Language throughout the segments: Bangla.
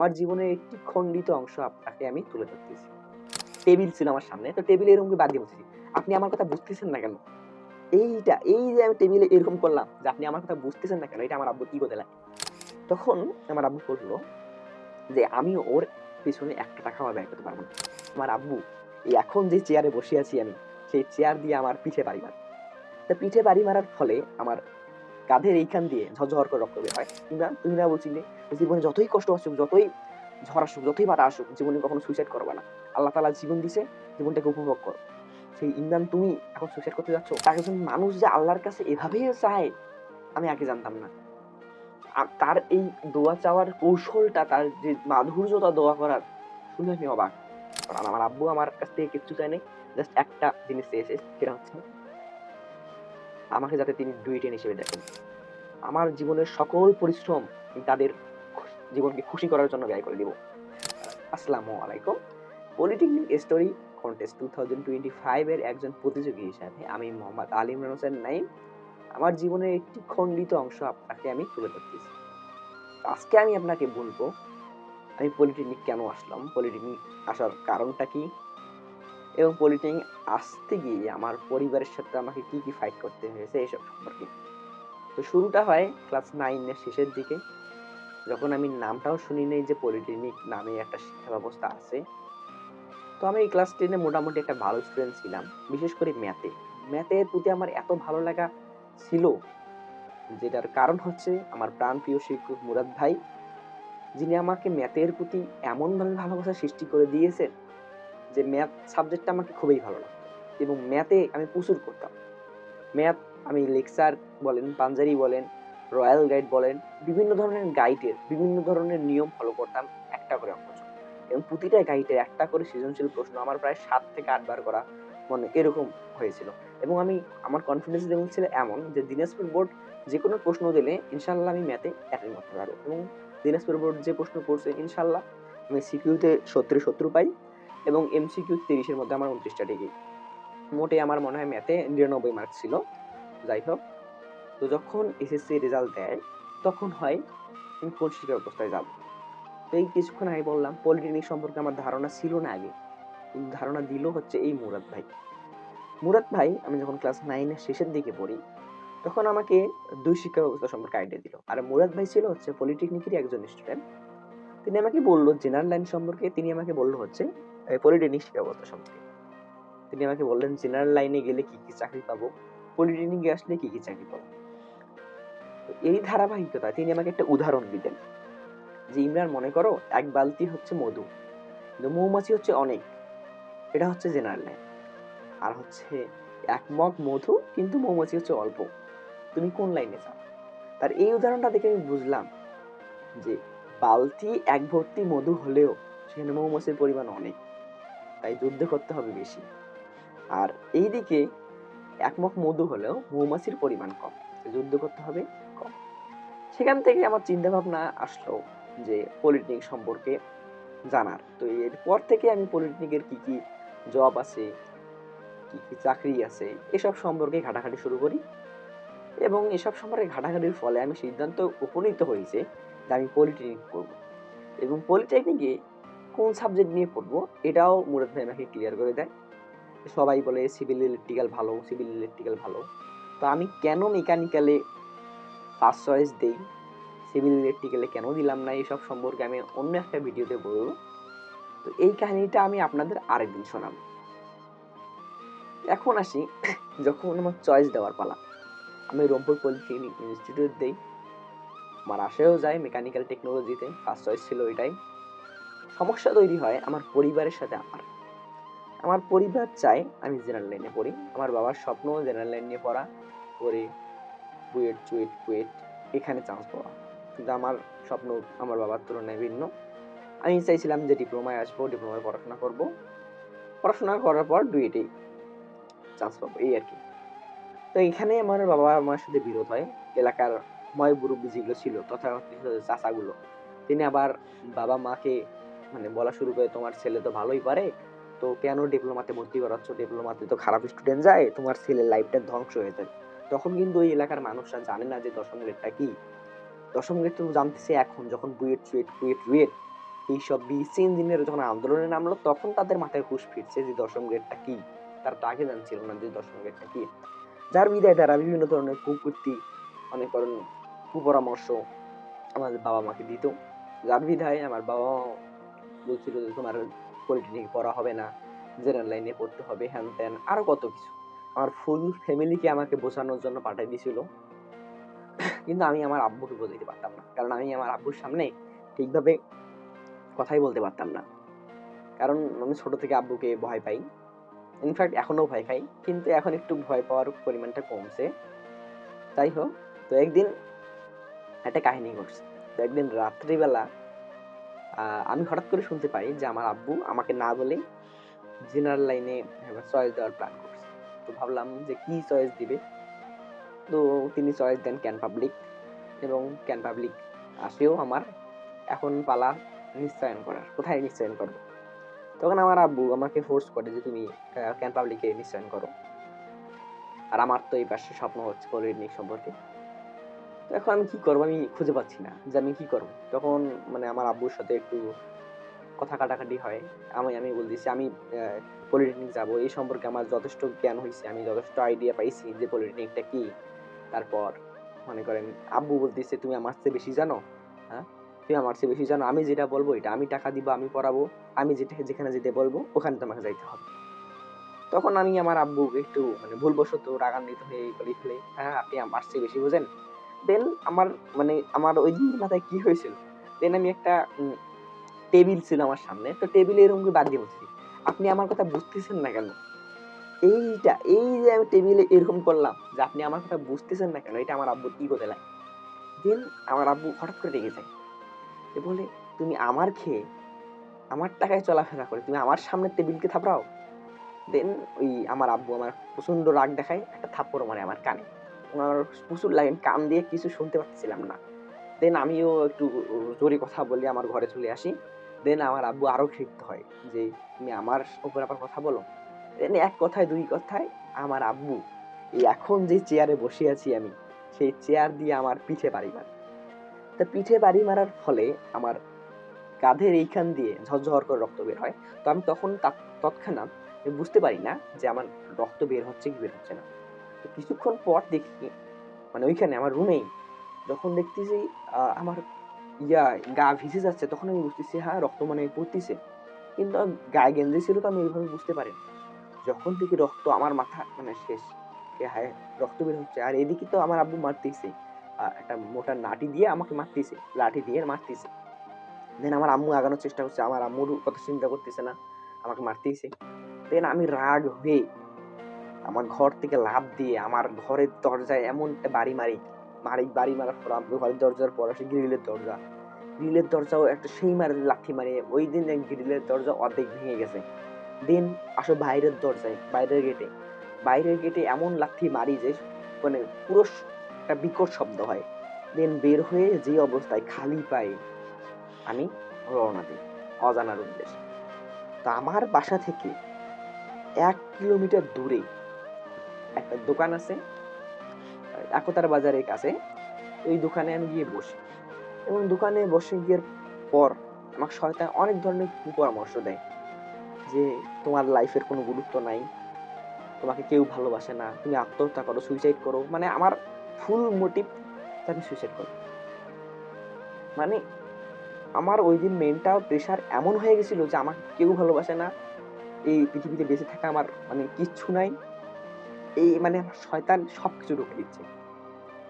আমার জীবনের একটি খণ্ডিত অংশ আপনাকে আমি তুলে ধরতেছি। টেবিল ছিল আমার সামনে, তো টেবিলে এরকম বাদ দিয়ে আপনি আমার কথা বুঝতেছেন না কেন? এইটা, এই যে আমি টেবিলে এরকম করলাম যে আপনি আমার কথা বুঝতেছেন না কেন, এটা আমার আব্বু কি লাগে তখন আমার আব্বু বলল যে, আমি ওর পিছনে একটা টাকা ব্যয় করতে পারব না। আমার আব্বু, এই এখন যে চেয়ারে বসে আছি আমি, সেই চেয়ার দিয়ে আমার পিঠে বাড়ি মারে। তা পিঠে বাড়ি মারার ফলে আমার কাঁধের এইখান দিয়ে ঝরঝর করে রক্ত বের হয়। কিংবা তুমি না বলছিলে? জীবনে যতই কষ্ট আসুক, যতই ঝড় আসুক, যতই বাধা আসুক, জীবনে কখনো সুইসাইড করবে না। আল্লাহ তালা জীবন দিছে, জীবনটাকে উপভোগ করো। সেই ইমরান, তুমি এখন সুইসাইড করতে যাচ্ছ? তাকে একজন মানুষ যে আল্লাহর কাছে এভাবেই চায়, আমি আগে জানতাম না। আর তার এই দোয়া চাওয়ার কৌশলটা, তার যে মাধুর্যতা দোয়া করার, শুনে আমি অবাক। কারণ আমার আব্বু আমার কাছ থেকে কিচ্ছু চায় নাই জাস্ট একটা জিনিস চেয়েছে, সেটা হচ্ছে আমাকে যাতে তিনি দুইটেন হিসেবে দেখেন। আমার জীবনের সকল পরিশ্রম তাদের জীবনকে খুশি করার জন্য ব্যয় করে দিব। আসসালামু আলাইকুম। Polytechnic story contest two thousand twenty ফাইভের একজন প্রতিযোগী হিসাবে আমি মোহাম্মদ আলিম হোসেন নাইম। আমার জীবনের একটি খণ্ডিত অংশ আপনাকে আমি তুলে ধরতেছি। আজকে আমি আপনাকে বলব, আমি পলিটেকনিক কেন আসলাম? পলিটেকনিক আসার কারণটা কি? এবং পলিটেকনিক আসতে গিয়ে আমার পরিবারের সাথে আমাকে কি কি ফাইট করতে হয়েছে এসব সম্পর্কে। তো শুরুটা হয় ক্লাস নাইনের শেষের দিকে। যখন আমি নামটাও শুনি নাই যে পলিটেকনিক নামে একটা শিক্ষা ব্যবস্থা আছে, তো আমি ক্লাস টেনে মোটামুটি একটা ভালো স্টুডেন্ট ছিলাম, বিশেষ করে ম্যাথে ম্যাথের প্রতি আমার এত ভালো লাগা ছিল, যেটার কারণ হচ্ছে আমার প্রাণপ্রিয় শিক্ষক মুরাদ ভাই, যিনি আমাকে ম্যাথের প্রতি এমন এমনভাবে ভালোবাসা সৃষ্টি করে দিয়েছেন যে ম্যাথ সাবজেক্টটা আমাকে খুবই ভালো লাগতো এবং ম্যাথে আমি প্রচুর করতাম। ম্যাথ আমি লেকচার বলেন পাঞ্জারি বলেন রয়্যাল গাইড বলেন, বিভিন্ন ধরনের গাইডের বিভিন্ন ধরনের নিয়ম ফলো করতাম একটা করে অঙ্ক এবং প্রতিটা গাইডের একটা করে সৃজনশীল প্রশ্ন আমার প্রায় সাত থেকে আটবার করা মানে এরকম হয়েছিল। এবং আমি, আমার কনফিডেন্স লেভেল ছিল এমন যে দিনাজপুর বোর্ড যে কোনো প্রশ্ন দিলে ইনশাল্লাহ আমি ম্যাথে অ্যাটেন্ড করতে পারব। এবং দিনাজপুর বোর্ড যে প্রশ্ন করছে, ইনশাল্লাহ আমি সিকিউতে সত্তর সত্তর পাই এবং এমসিকিউ তিরিশের মধ্যে আমার উনত্রিশটা ডিগ্রি। মোটে আমার মনে হয় ম্যাথে নিরানব্বই মার্ক ছিল। যাই হোক তো যখন এসএসসি রেজাল্ট দেয়, তখন হয় আমি কোন শিক্ষা ব্যবস্থায় যাব? তো এই কিছুক্ষণ আগে বললাম পলিটেকনিক সম্পর্কে আমার ধারণা ছিল না আগে। ধারণা দিল হচ্ছে এই মুরাদ ভাই। মুরাদ ভাই, আমি যখন ক্লাস নাইনের শেষের দিকে পড়ি, তখন আমাকে দুই শিক্ষা ব্যবস্থা সম্পর্কে আইডিয়া দিল। আর মুরাদ ভাই ছিল হচ্ছে পলিটেকনিকেরই একজন স্টুডেন্ট তিনি আমাকে বলল জেনারেল লাইন সম্পর্কে, তিনি আমাকে বলল হচ্ছে পলিটেকনিক শিক্ষা ব্যবস্থা সম্পর্কে। তিনি আমাকে বললেন জেনারেল লাইনে গেলে কি কি চাকরি পাবো? পলিটেকনিকে আসলে কি কি চাকরি পাবো? এই ধারাবাহিকতা তিনি আমাকে একটা উদাহরণ দিতেন। যে ইমরান, মনে করো, এক বালতি হচ্ছে মধু, কিন্তু মৌমাছি হচ্ছে অনেক। এটা হচ্ছে জেনারেল আর হচ্ছে এক মগ মধু, কিন্তু মৌমাছি হচ্ছে অল্প। তুমি কোন লাইনে যাও? তার এই উদাহরণটা দেখে আমি বুঝলাম যে বালতি এক ভর্তি মধু হলেও সেখানে মৌমাছির পরিমাণ অনেক। তাই যুদ্ধ করতে হবে বেশি। আর এইদিকে একমক মধু হলেও মৌমাছির পরিমাণ কম। যুদ্ধ করতে হবে সেখান থেকে আমার চিন্তা ভাবনা আসলো যে পলিটেকনিক সম্পর্কে জানার। তো এরপর থেকে আমি পলিটেকনিকের কি কি জব আছে, কি কি চাকরি আছে, এসব সম্পর্কে ঘাটাঘাটি শুরু করি। এবং এসব সম্পর্কে ঘাটাঘাটির ফলে আমি সিদ্ধান্ত উপনীত হয়েছে যে আমি পলিটেকনিক করব। এবং পলিটেকনিকে কোন সাবজেক্ট নিয়ে পড়ব, এটাও মুরাদ ভাই আমাকে ক্লিয়ার করে দেয়। সবাই বলে সিভিল ইলেকট্রিক্যাল ভালো সিভিল ইলেকট্রিক্যাল ভালো। তো আমি কেন মেকানিক্যালে ফার্স্ট চয়েস দেই। সিভিল ইলেকট্রিক্যালে কেন দিলাম না এইসব সম্পর্কে আমি অন্য একটা ভিডিওতে বলব। তো এই কাহিনীটা আমি আপনাদের আরেকদিন শোনাবো। এখন আসি, যখন আমার চয়েস দেওয়ার পালা। আমি রংপুর পলিটেকনিক ইনস্টিটিউট দিই। আমার আশেও যায় মেকানিক্যাল টেকনোলজিতে ফার্স্ট চয়েস ছিল ওইটাই। সমস্যা তৈরি হয় আমার পরিবারের সাথে আমার। আমার পরিবার চায় আমি জেনারেল লাইনে পড়ি। আমার বাবার স্বপ্ন জেনারেল লাইন নিয়ে পড়া, করে বুয়েট চুয়েট কুয়েট এখানে চান্স পাওয়া। কিন্তু আমার স্বপ্ন আমার বাবার তুলনায় ভিন্ন। আমি চাইছিলাম যে ডিপ্লোমায় আসব ডিপ্লোমায় পড়াশোনা করব। পড়াশোনা করার পর ডুয়েটেই চান্স পাবো, এই আর কি। তো এখানে আমার বাবা আমার সাথে বিরোধ হয়। এলাকার ময় মুরব্বী যেগুলো ছিল, তথা চাচাগুলো। তিনি আবার বাবা মাকে মানে বলা শুরু করে, তোমার ছেলে তো ভালোই পারে, তো কেন ডিপ্লোমাতে ভর্তি করাচ্ছ? ডিপ্লোমাতে তো খারাপ স্টুডেন্ট যায়, তোমার ছেলের লাইফটা ধ্বংস হয়ে যাবে তখন কিন্তু ওই এলাকার মানুষরা জানে না যে দশম গ্রেডটা কি। দশম গ্রেড তো জানতেছে এখন, যখন বুয়েট চুয়েট কুয়েট রুয়েট, এইসব বিসি ইঞ্জিনিয়ার যখন আন্দোলনে নামলো, তখন তাদের মাথায় হুঁশ ফিরছে যে দশম গ্রেডটা কি। তার তো আগে জানছিল না যে দশম গ্রেডটা কি। যার বিদায় তারা বিভিন্ন ধরনের কুকুর্তি অনেক ধরনের কুপরামর্শ আমাদের বাবা মাকে দিত। যার বিধায় আমার বাবা বলছিল যে তোমার পলিটেকনিক পড়া হবে না জেনারেল লাইনে পড়তে হবে, হ্যান ত্যান, আরও কত কিছু। আমার ফুল ফ্যামিলিকে আমাকে বোঝানোর জন্য পাঠিয়ে দিয়েছিল কিন্তু আমি আমার আব্বুকে বোঝাইতে পারতাম না। কারণ আমি আমার আব্বুর সামনে ঠিকভাবে কথাই বলতে পারতাম না। কারণ আমি ছোট থেকে আব্বুকে ভয় পাই। ইনফ্যাক্ট এখনও ভয় খাই কিন্তু এখন একটু ভয় পাওয়ার পরিমাণটা কমছে। তাই হোক, তো একদিন একটা কাহিনী ঘটছে। তো একদিন রাত্রিবেলা আমি হঠাৎ করে শুনতে পাই যে আমার আব্বু আমাকে না বলে জেনারেল লাইনে চয়েস দেওয়ার প্ল্যান তো ভাবলাম যে কি চয়েস দিবে? তো তিনি চয়েস দেন ক্যান পাবলিক এবং ক্যান পাবলিক আসেও আমার এখন পালা নিশ্চয়ন করার, কোথায় নিশ্চয়ন করব? তখন আমার আব্বু আমাকে ফোর্স করে যে তুমি ক্যান পাবলিকে নিশ্চয়ন করো। আর আমার তো এই পাশে স্বপ্ন হচ্ছে পলিটেকনিক সম্পর্কে। তো এখন আমি কি করব আমি খুঁজে পাচ্ছি না যে আমি কি করব। তখন মানে আমার আব্বুর সাথে একটু কথা কাটাকাটি হয়। আমি আমি বলতেছি আমি পলিটেকনিক যাব। এই সম্পর্কে আমার যথেষ্ট জ্ঞান হয়েছে আমি যথেষ্ট আইডিয়া পাইছি যে পলিটেকনিকটা কি। তারপর মনে করেন, আব্বু বলতেছে, তুমি আমার চেয়ে বেশি জানো? হ্যাঁ? তুমি আমার চেয়ে বেশি জানো। আমি যেটা বলব, এটা আমি টাকা দিব, আমি পড়াবো। আমি যেটা, যেখানে যেতে বলব, ওখানে তোমাকে যাইতে হবে। তখন আমি আমার আব্বু একটু মানে ভুলবশত রাগান্বিত হয়ে বলি ফেলে হ্যাঁ আপনি আমার চেয়ে বেশি বোঝেন। দেন আমার মানে আমার ওই দিন মাথায় কি হয়েছিল? দেন আমি একটা টেবিল ছিল আমার সামনে, তো টেবিলে এরকম করে বাদ দিয়ে বলছি আপনি আমার কথা বুঝতেছেন না কেন? এইটা, এই যে আমি টেবিলে এরকম করলাম যে আপনি আমার কথা বুঝতেছেন না কেন, এটা আমার আব্বুর কি করতে লাগে দেন আমার আব্বু হঠাৎ করে রেগে যায়। বলে, তুমি আমার খেয়ে আমার টাকায় চলাফেরা করে, তুমি আমার সামনে টেবিলকে থাপড়াও? দেন ওই আমার আব্বু আমার প্রচণ্ড রাগ দেখায়, একটা থাপ্পড় মারে আমার কানে। আমার প্রচুর লাগে কান দিয়ে কিছু শুনতে পাচ্ছিলাম না। দেন আমিও একটু জোরে কথা বলি আমার ঘরে চলে আসি। দেন আমার আব্বু আরও ক্ষিপ্ত হয় যে, তুমি আমার উপর আবার কথা বলো? দেন এক কথায়, দুই কথায় আমার আব্বু, এই এখন যে চেয়ারে বসে আছি আমি, সেই চেয়ার দিয়ে আমার পিঠে বাড়ি মারে। তা পিঠে বাড়ি মারার ফলে আমার কাঁধের এইখান দিয়ে ঝরঝর করে রক্ত বের হয়। তো আমি তখন তৎক্ষণাৎ বুঝতে পারি না যে আমার রক্ত বের হচ্ছে কি বের হচ্ছে না। তো কিছুক্ষণ পর দেখি মানে ওইখানে আমার রুমেই যখন দেখতেছি আমার ইয়া, গা ভিজে যাচ্ছে, তখন আমি বুঝতেছি হ্যাঁ রক্ত মানে পড়তেছে। কিন্তু গায়ে গেঞ্জি ছিল তো আমি এইভাবে বুঝতে পারি যখন দেখি রক্ত আমার মাথা মানে শেষ হায়, রক্ত বের হচ্ছে। আর এদিকে তো আমার আব্বু মারতেছে। একটা মোটা নাটি দিয়ে আমাকে মারতেছে, লাঠি দিয়ে মারতেছে। দেন আমার আম্মু আগানোর চেষ্টা করছে, আমার আম্মুর কথা চিন্তা করতেছে না, আমাকে মারতেইছে দেন আমি রাগ হয়ে আমার ঘর থেকে লাভ দিয়ে, আমার ঘরের দরজায় এমন একটা বাড়ি মারি মারি, বাড়ি মারার পর ঘরের দরজার পর আসে গ্রিলের দরজা। গ্রিলের দরজাও একটা সেই মারে লাঠি মারে, ওই দিন গ্রিলের দরজা অর্ধেক ভেঙে গেছে। দেন আসো বাইরের দরজায়, বাইরের গেটে বাইরের গেটে এমন লাঠি মারি যে মানে পুরো একটা বিকট শব্দ হয়। দেন বের হয়ে যে অবস্থায় খালি পায়ে আমি রওনা দিই, অজানার উদ্দেশ্যে। তো আমার বাসা থেকে এক কিলোমিটার দূরে একটা দোকান আছে একতার বাজারের কাছে, ওই দোকানে আমি গিয়ে বসি। এবং দোকানে বসে গিয়ে পর আমাকে শয়তান অনেক ধরনের পরামর্শ দেয় যে, তোমার লাইফের কোনো গুরুত্ব নাই, তোমাকে কেউ ভালোবাসে না, তুমি আত্মহত্যা করো সুইসাইড করো। মানে আমার ফুল মোটিভ আমি সুইসাইড করো মানে আমার ওই দিন মেন্টাল প্রেশার এমন হয়ে গেছিল যে, আমাকে কেউ ভালোবাসে না, এই পৃথিবীতে বেঁচে থাকা আমার মানে কিচ্ছু নাই, এই মানে আমার শয়তান সব কিছু ঢুকে দিচ্ছে।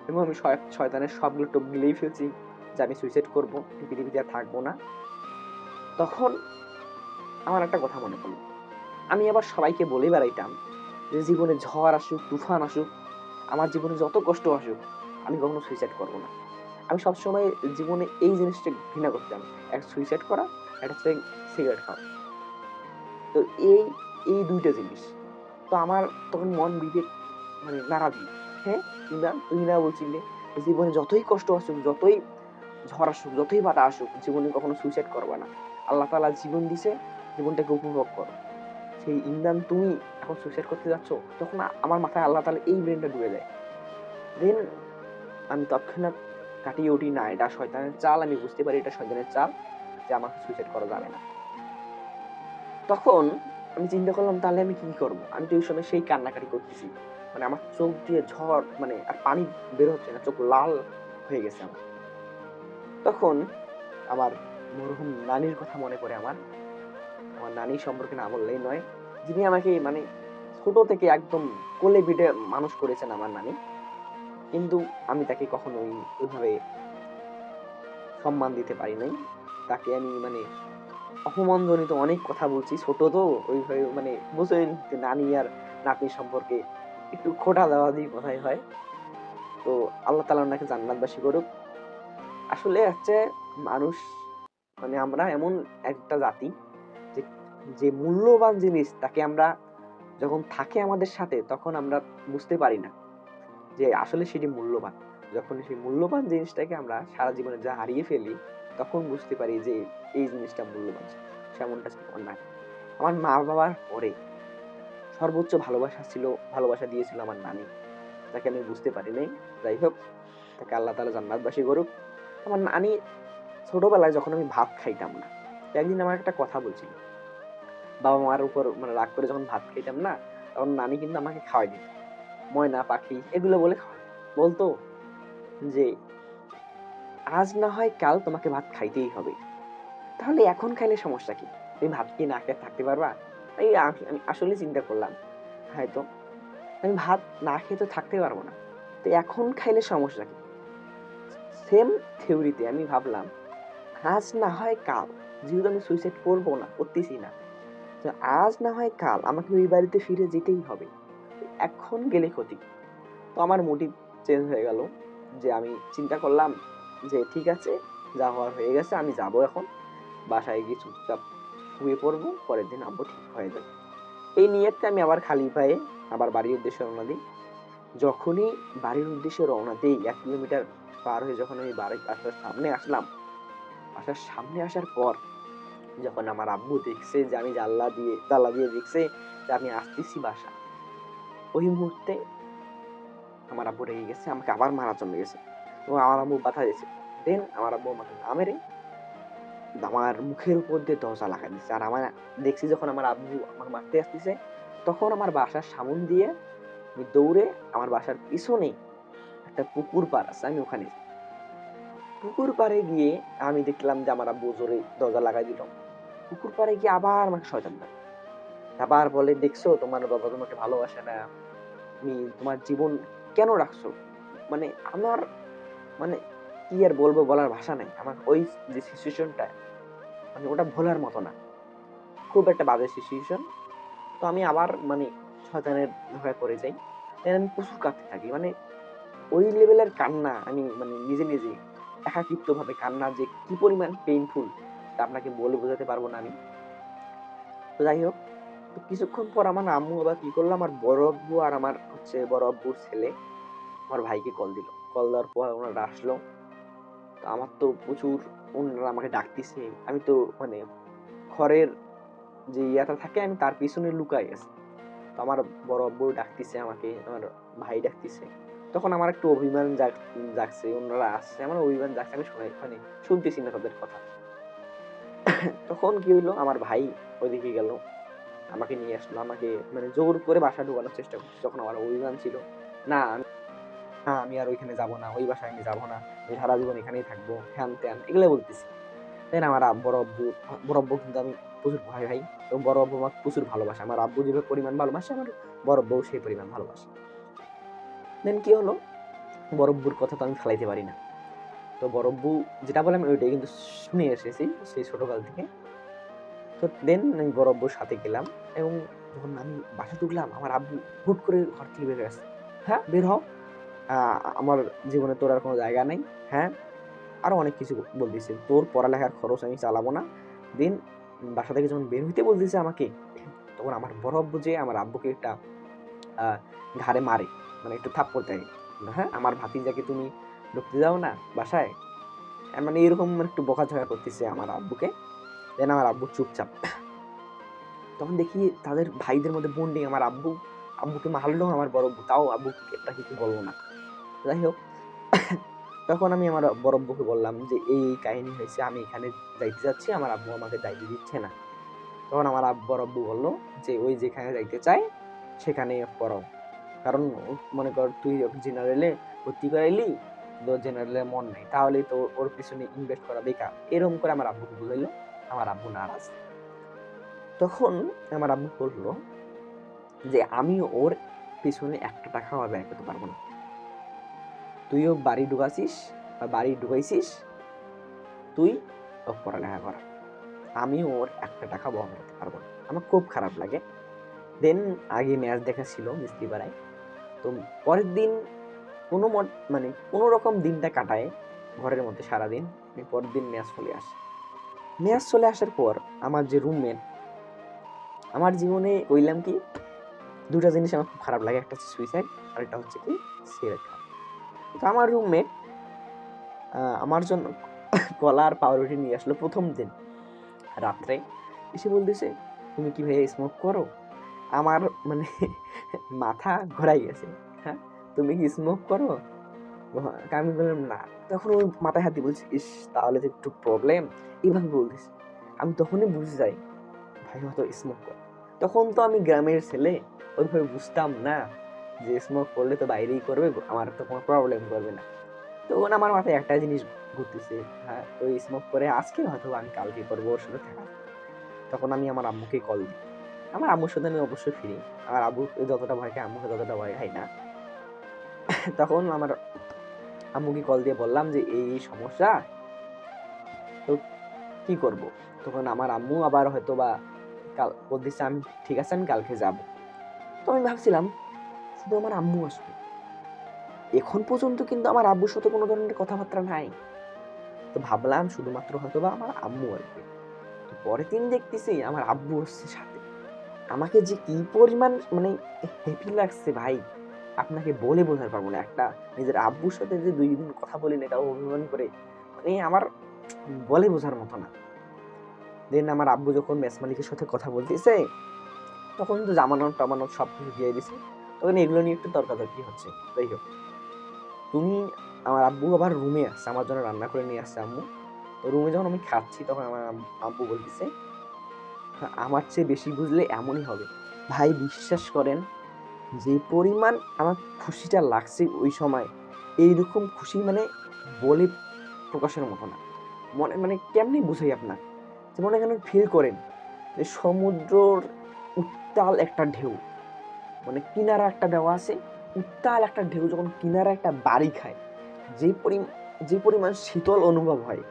এবং আমি শয়- শয়তানের সবগুলো টোপ গিলেই ফেলছি যে আমি সুইসাইড করব, পৃথিবীতে আর থাকব না। তখন আমার একটা কথা মনে পড়ল। আমি আবার সবাইকে বলে বেড়াইতাম যে জীবনে ঝড় আসুক, তুফান আসুক, আমার জীবনে যত কষ্ট আসুক, আমি কখনো সুইসাইড করব না। আমি সবসময় জীবনে এই জিনিসটা ঘৃণা করতাম একটা সুইসাইড করা, একটা হচ্ছে সিগারেট খাওয়া। তো এই এই দুইটা জিনিস। তো আমার তখন মন বিবেক মানে নাড়া হ্যাঁ তুই না বলছিলে জীবনে যতই কষ্ট আসুক, যতই ঝড় আসুক, যতই বাধা আসুক, জীবনে কখনো সুইসাইড করবে না। আল্লাহ তালা জীবন দিছে, জীবনটাকে উপভোগ করো। সেই ইন্দান তুমি এখন সুইসাইড করতে যাচ্ছ, তখন আমার মাথায় আল্লাহ তালা এই ব্রেনটা ডুবে যায়। দেন আমি তৎক্ষণাৎ কাটিয়ে উঠি, না, এটা শয়তানের চাল, আমি বুঝতে পারি এটা শয়তানের চাল যে আমাকে সুইসাইড করা যাবে না। তখন আমি চিন্তা করলাম, তাহলে আমি কি করব? আমি তো ওই সময় সেই কান্নাকাটি করতেছি। মানে আমার চোখ দিয়ে ঝড় মানে আর পানি বের হচ্ছে না, চোখ লাল হয়ে গেছে আমার। তখন আমার মরহুম নানির কথা মনে পড়ে আমার। আমার নানি সম্পর্কে না বললেই নয়, যিনি আমাকে মানে ছোট থেকে একদম কোলে পিঠে মানুষ করেছেন আমার নানি। কিন্তু আমি তাকে কখনোই ওইভাবে সম্মান দিতে পারি নাই। তাকে আমি মানে অপমানজনিত অনেক কথা বলছি, ছোট তো, ওইভাবে মানে যে নানি আর নাতনি সম্পর্কে একটু খোটা দেওয়া দিয়ে কথাই হয়। তো আল্লাহ তালা ওনাকে জান্নাতবাসী করুক। আসলে হচ্ছে মানুষ মানে আমরা এমন একটা জাতি যে যে মূল্যবান জিনিস তাকে আমরা যখন থাকে আমাদের সাথে তখন আমরা বুঝতে পারি না যে আসলে সেটি মূল্যবান। যখন সেই মূল্যবান জিনিসটাকে আমরা সারা জীবনে যা হারিয়ে ফেলি তখন বুঝতে পারি যে এই জিনিসটা মূল্যবান। সেমনটা ছিল আমার মা বাবার পরে সর্বোচ্চ ভালোবাসা ছিল, ভালোবাসা দিয়েছিল আমার নানি। তাকে আমি বুঝতে পারি নাই যাই হোক, তাকে আল্লাহ তালা জান্নাতবাসী করুক। আমার নানি ছোটবেলায় যখন আমি ভাত খাইতাম না একদিন আমার একটা কথা বলছিল। বাবা মার উপর মানে রাগ করে যখন ভাত খাইতাম না, তখন নানি কিন্তু আমাকে খাওয়াই দিত ময়না, পাখি, এগুলো বলে খাওয়াই বলতো যে, আজ না হয় কাল তোমাকে ভাত খাইতেই হবে। তাহলে এখন খাইলে সমস্যা কি? তুমি ভাত কি না খেয়ে থাকতে পারবা? এই আমি আসলে চিন্তা করলাম, হয়তো আমি ভাত না খেয়ে তো থাকতে পারব না। তো এখন খাইলে সমস্যা কি? সেম থিওরিতে আমি ভাবলাম, আজ না হয় কাল, যেহেতু আমি সুইসাইড করব না, করতেছি না, তো আজ না হয় কাল আমাকে ওই বাড়িতে ফিরে যেতেই হবে। এখন গেলে ক্ষতি। তো আমার মোটিভ চেঞ্জ হয়ে গেল, যে আমি চিন্তা করলাম যে ঠিক আছে, যা হওয়ার হয়ে গেছে, আমি যাব এখন, বাসায় গিয়ে চুপচাপ শুয়ে পড়ব, পরের দিন আব্বু ঠিক হয়ে যাবে। এই নিয়তটা আমি আবার খালি পায়ে আবার বাড়ির উদ্দেশ্যে রওনা দিই। যখনই বাড়ির উদ্দেশ্যে রওনা দিই, এক কিলোমিটার পার হয়ে যখন আমি বাড়ির বাসার সামনে আসলাম বাসার সামনে আসার পর যখন আমার আব্বু দেখছে যে আমি জানলা দিয়ে জানলা দিয়ে দেখছে যে আমি আসতেছি বাসা, ওই মুহূর্তে আমার আব্বু রেগে গেছে, আমাকে আবার মারা চলে গেছে। এবং আমার আব্বু বাধা দিয়েছে দেন আমার আব্বু আমাকে না মেরে আমার মুখের উপর দিয়ে দরজা লাগাই দিচ্ছে আর আমার দেখছি যখন আমার আব্বু আমাকে মারতে আসতেছে, তখন আমার বাসার সামন দিয়ে আমি দৌড়ে আমার বাসার পিছনে একটা পুকুর পাড় আছে, আমি ওখানে পুকুর পাড়ে গিয়ে আমি দেখলাম যে আমার আব্বু জোরে দরজা লাগাই দিল। পুকুর পাড়ে গিয়ে আবার আমাকে শয়তান দেয় আবার বলে, দেখছ, তোমার বাবা তোমাকে ভালোবাসে না। তুমি তোমার জীবন কেন রাখছো? মানে আমার মানে কি আর বলব বলার ভাষা নাই। আমার ওই যে সিচুয়েশনটা মানে ওটা ভোলার মতো না। খুব একটা বাজে সিচুয়েশন তো আমি আবার মানে শয়তানের ধোকায় পড়ে যাই। Then আমি প্রচুর কাঁদতে থাকি। মানে ওই লেভেলের কান্না, আমি মানে নিজে নিজে একাকিত্ব ভাবে কান্না যে কি পরিমাণ পেইনফুল তা আপনাকে বলে বোঝাতে পারব না আমি। তো যাই হোক, তো কিছুক্ষণ পর আমার আম্মু আবার কী করল? আমার বড় আব্বু আর আমার হচ্ছে বড় আব্বুর ছেলে, আমার ভাইকে কল দিল। কল দেওয়ার পর ওনারা আসলো। তো আমার তো প্রচুর ওনারা আমাকে ডাকতেছে। আমি তো মানে ঘরের যে ইয়াটা থাকে, আমি তার পিছনে লুকাই আছি। তো আমার বড় আব্বু ডাকতেছে আমাকে, আমার ভাই ডাকতেছে। তখন আমার একটু অভিমান জাগ- জাগছে ওনারা আসছে। আমার অভিমান জাগছে, আমি শোনাই মানে শুনতেছি না তাদের কথা। তখন কি হইল, আমার ভাই ওইদিকে গেল। আমাকে নিয়ে আসলো, আমাকে মানে জোর করে বাসা ঢোকানোর চেষ্টা করছে। যখন আমার অভিমান ছিল, না না আমি আর ওইখানে যাব না, ওই বাসায় আমি যাব না, আমি সারা জীবন এখানেই থাকব হ্যান ত্যান এগুলো বলতেছি। দেন আমার বড় আব্বু বড় আব্বু কিন্তু আমি প্রচুর ভয় ভাই এবং বড় আব্বু আমাকে প্রচুর ভালোবাসে। আমার আব্বু যেভাবে পরিমাণ ভালোবাসে, আমার বড় আব্বু সেই পরিমাণ ভালোবাসে। দেন কি হলো? বড় আব্বুর কথা তো আমি ফেলাইতে পারি না। তো বড় আব্বু যেটা বলে আমি ওইটাই কিন্তু শুনে এসেছি, সেই ছোটোকাল থেকে। তো দেন আমি বড় আব্বুর সাথে গেলাম, এবং যখন আমি বাসা ঢুকলাম, আমার আব্বু হুট করে ঘর থেকে বের হয়ে আসছে হ্যাঁ বের হও। আমার জীবনে তোর আর কোনো জায়গা নেই হ্যাঁ? আরও অনেক কিছু বলতেছে। তোর পড়ালেখার খরচ আমি চালাবো না। দিন বাসা থেকে যখন বের হইতে বলতেছে আমাকে, তখন আমার বড় আব্বু যে আমার আব্বুকে একটা ঘাড়ে মারে মানে একটু থাপ্পড় দেয়। হ্যাঁ আমার ভাতিজাকে তুমি ঢুকতে যাও না বাসায়? মানে এরকম মানে একটু বকাঝকা করতেছে আমার আব্বুকে। দেন আমার আব্বু চুপচাপ। তখন দেখি তাদের ভাইদের মধ্যে বন্ডিং আমার আব্বু, আব্বুকে মারলো আমার বড় তাও আব্বুকে একটা কিছু বলব না। যাই হোক তখন আমি আমার বড় আব্বুকে বললাম যে, এই কাহিনী হয়েছে, আমি এখানে যাইতে যাচ্ছি, আমার আব্বু আমাকে যাইতে দিচ্ছে না। তখন আমার বড় আব্বু বলল যে, ওই যেখানে যাইতে চাই সেখানে পড়াও কারণ মনে কর, তুই জেনারেলে ভর্তি করাইলি তো জেনারেলের মন নাই তাহলে তো ওর পিছনে ইনভেস্ট করা বেকার। এরকম করে আমার আব্বুকে বুঝাইলো আমার আব্বু নারাজ। তখন আমার আব্বু বলল যে, আমি ওর পিছনে একটা টাকাও ব্যয় করতে পারব না। তুইও বাড়ি ঢুকাছিস বা বাড়ি ঢুকাইছিস, তুই ও পড়ালেখা কর। আমি ওর একটা টাকা বহন করতে পারব না। আমার খুব খারাপ লাগে। দেন আগে ম্যাচ দেখা ছিল মিস্ত্রি পাড়ায়। তো পরের দিন কোনো মানে কোনো রকম দিনটা কাটায় ঘরের মধ্যে সারাদিন। আমি পরের দিন ম্যাচ চলে আসে। ম্যাচ চলে আসার পর আমার যে রুমমেট আমার জীবনে কইলাম কি দুটা জিনিস আমার খুব খারাপ লাগে। একটা হচ্ছে সুইসাইড আর একটা হচ্ছে কি সিগারেট খাওয়া তো আমার রুমমেট আমার জন্য কলা আর পাউরুটি নিয়ে আসলো প্রথম দিন রাত্রে। এসে বলতেছে, তুমি কি ভাই স্মোক করো? আমার মানে মাথা ঘোরাই গেছে হ্যাঁ তুমি কি স্মোক করো? আমি বললাম, না। তখন ওই মাথায় হাত বলছি, ইস, তাহলে তো একটু প্রবলেম এইভাবে বলতেছে। আমি তখনই বুঝে যাই ভাই হয়তো স্মোক করে। তখন তো আমি গ্রামের ছেলে, ওইভাবে বুঝতাম না। যে স্মোক করলে তো বাইরেই করবে, আমার তো কোনো প্রবলেম করবে না। তখন আমার মাথায় একটা জিনিস ঘুরতেছে হ্যাঁ ওই স্মোক করে আজকে হয়তো আমি কালকে করব ওর সাথে থাকা তখন আমি আমার আম্মুকে কল দিই। আমার আম্মুর সাথে আমি অবশ্যই ফিরি। আমার আব্বু যতটা ভয় খায়, আম্মুকে ততটা ভয় খাই না। তখন আমার আম্মুকে কল দিয়ে বললাম যে, এই সমস্যা, তো কি করব? তখন আমার আম্মু আবার হয়তো বা কাল বলতেছে, আমি ঠিক আছে, আমি কালকে যাব। তো আমি ভাবছিলাম শুধু আমার আম্মু আসবে। এখন পর্যন্ত কিন্তু আমার আব্বুর সাথে কোনো ধরনের কথাবার্তা নাই। তো ভাবলাম শুধুমাত্র হয়তো বা আমার আম্মু আসবে। তো পরের দিন দেখতেছি আমার আব্বু আসছে সাথে। আমাকে যে কি পরিমাণ মানে হ্যাপি লাগছে ভাই, আপনাকে বলে বোঝাতে পারব না। একটা নিজের আব্বুর সাথে যে দুই দিন কথা বলি না এটাও অভিমান করে মানে আমার বলে বোঝার মতো না। দেন আমার আব্বু যখন মেস মালিকের সাথে কথা বলতেছে, তখন তো জামানত টামানত সব কিছু দিয়ে দিছে। তখন এগুলো নিয়ে একটু তর্কাতর্কি হচ্ছে। যাই হোক। তুমি আমার আব্বু আবার রুমে আসছে আমার জন্য রান্না করে নিয়ে আসছে আম্মু। তো রুমে যখন আমি খাচ্ছি তখন আমার আব্বু বলতেছে "হ্যাঁ, আমার চেয়ে বেশি বুঝলে এমনই হবে। ভাই বিশ্বাস করেন যে পরিমাণ আমার খুশিটা লাগছে ওই সময় এইরকম খুশি মানে বলে প্রকাশের মতো না। মনে মানে কেমনি বুঝাই আপনার? যে মনে কেন ফিল করেন যে সমুদ্রর উত্তাল একটা ঢেউ। মানে কিনারা একটা দেওয়া আছে, উত্তাল একটা ঢেউ যখন কিনারা একটা বাড়ি খায়, যে পরিমাণ যে পরিমাণ শীতল অনুভব হয়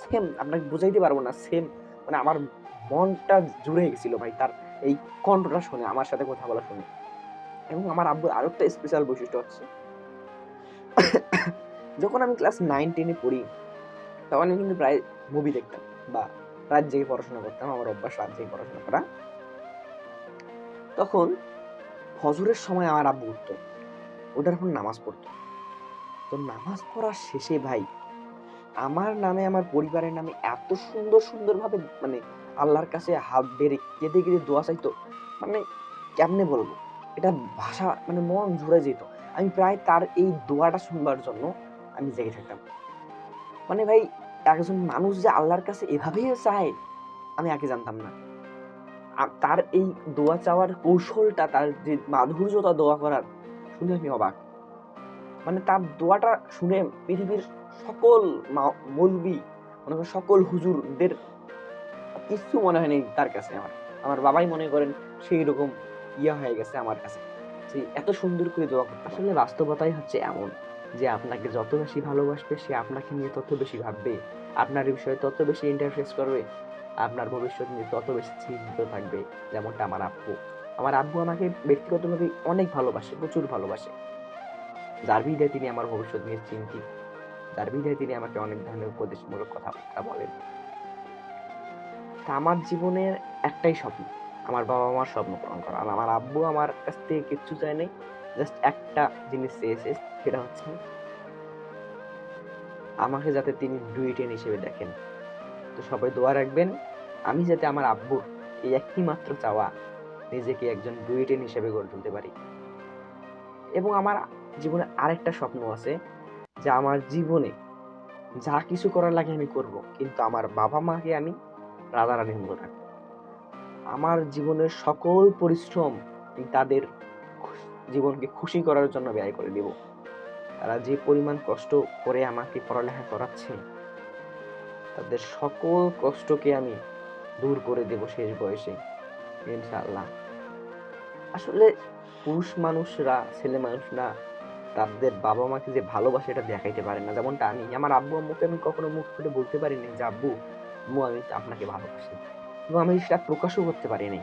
সেম আপনাকে বুঝাইতে পারব না সেম মানে আমার মনটা জুড়ে গেছিল ভাই, তার এই কণ্ঠটা শুনে, আমার সাথে কথা বলা শুনে। এবং আমার আব্বুর আরও একটা স্পেশাল বৈশিষ্ট্য হচ্ছে, যখন আমি ক্লাস নাইন টেনে পড়ি, তখন আমি কিন্তু প্রায় মুভি দেখতাম, বা রাত জেগে পড়াশোনা করতাম, আমার অভ্যাস রাত জেগে পড়াশোনা করা। তখন ফজরের সময় আমার আব্বু উঠতো। ওটার এখন নামাজ পড়তো। তো নামাজ পড়ার শেষে ভাই, আমার নামে, আমার পরিবারের নামে এত সুন্দর সুন্দরভাবে মানে আল্লাহর কাছে হাত বেড়ে কেঁদে কেঁদে দোয়া চাইতো মানে কেমনে বলব? এটা ভাষা মানে মন জুড়ে যেত। আমি প্রায় তার এই দোয়াটা শুনবার জন্য আমি জেগে থাকতাম। মানে ভাই, একজন মানুষ যে আল্লাহর কাছে এভাবেই চায়, আমি আগে জানতাম না। তার এই দোয়া চাওয়ার কৌশলটা, তার যে মাধুর্যতা দোয়া করার, শুনে আমি অবাক। মানে তার দোয়াটা শুনে পৃথিবীর সকল মৌলবি মনে সকল হুজুরদের কিছু মনে হয়নি তার কাছে আমার। আমার বাবাই মনে করেন সেই রকম ইয়া হয়ে গেছে আমার কাছে। যে এত সুন্দর করে দোয়া করতে। আসলে বাস্তবতাই হচ্ছে এমন যে আপনাকে যত বেশি ভালোবাসবে, সে আপনাকে নিয়ে তত বেশি ভাববে। আপনার বিষয়ে তত বেশি ইন্টারফেস করবে। আপনার ভবিষ্যৎ নিয়ে তত বেশি চিন্তিত থাকবে, যেমনটা আমার আব্বু। আমার আব্বু আমাকে ব্যক্তিগতভাবে অনেক ভালোবাসে, প্রচুর ভালোবাসে। যার বিধায় তিনি আমার ভবিষ্যৎ নিয়ে চিন্তিত, যার বিধায় তিনি আমাকে অনেক ধরনের উপদেশমূলক কথাবার্তা বলেন। তা আমার জীবনের একটাই স্বপ্ন, আমার বাবা মার স্বপ্ন পূরণ করা। আর আমার আব্বু আমার কাছ থেকে কিচ্ছু চায় নাই জাস্ট একটা জিনিস চেয়েছে, সেটা হচ্ছে আমাকে যাতে তিনি ডুইটেন হিসেবে দেখেন। তো সবাই দোয়া রাখবেন। আমি যাতে আমার আব্বুর এই একটি মাত্র চাওয়া, নিজেকে একজন ডুইটেন হিসেবে গড়ে তুলতে পারি। এবং আমার জীবনে আরেকটা স্বপ্ন আছে যে আমার জীবনে যা কিছু করার লাগে আমি করব, কিন্তু আমার বাবা মাকে আমি রাধারানীর মতো রাখব আমার জীবনের সকল পরিশ্রম তাদের জীবনকে খুশি করার জন্য ব্যয় করে দেব। তারা যে পরিমাণ কষ্ট করে আমাকে পড়ালেখা করাচ্ছে তাদের সকল কষ্টকে আমি দূর করে দেব শেষ বয়সে, ইনশাআল্লাহ। আসলে পুরুষ মানুষরা, ছেলে মানুষরা তাদের বাবা মাকে যে ভালোবাসে এটা দেখাইতে পারে না। যেমনটা আমি, আমার আব্বু আম্মুকে আমি কখনো মুখ ফুটে বলতে পারিনি যে, আব্বু, আম্মু, আমি আপনাকে ভালোবাসি। এবং আমি সেটা প্রকাশও করতে পারিনি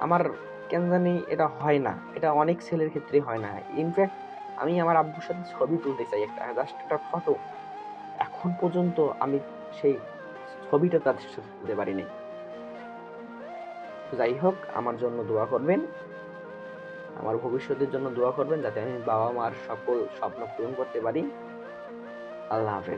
আমার কেন জানি এটা হয় না। এটা অনেক ছেলের ক্ষেত্রে হয় না। ইনফ্যাক্ট আমি আমার আব্বুর সাথে ছবি তুলতে চাই একটা জাস্ট একটা ফটো এখন পর্যন্ত আমি সেই ছবিটা তাদের সাথে তুলতে পারিনি যাই হোক, আমার জন্য দোয়া করবেন। আমার ভবিষ্যতের জন্য দোয়া করবেন যাতে আমি বাবা মার সকল স্বপ্ন পূরণ করতে পারি। আল্লাহ হাফেজ।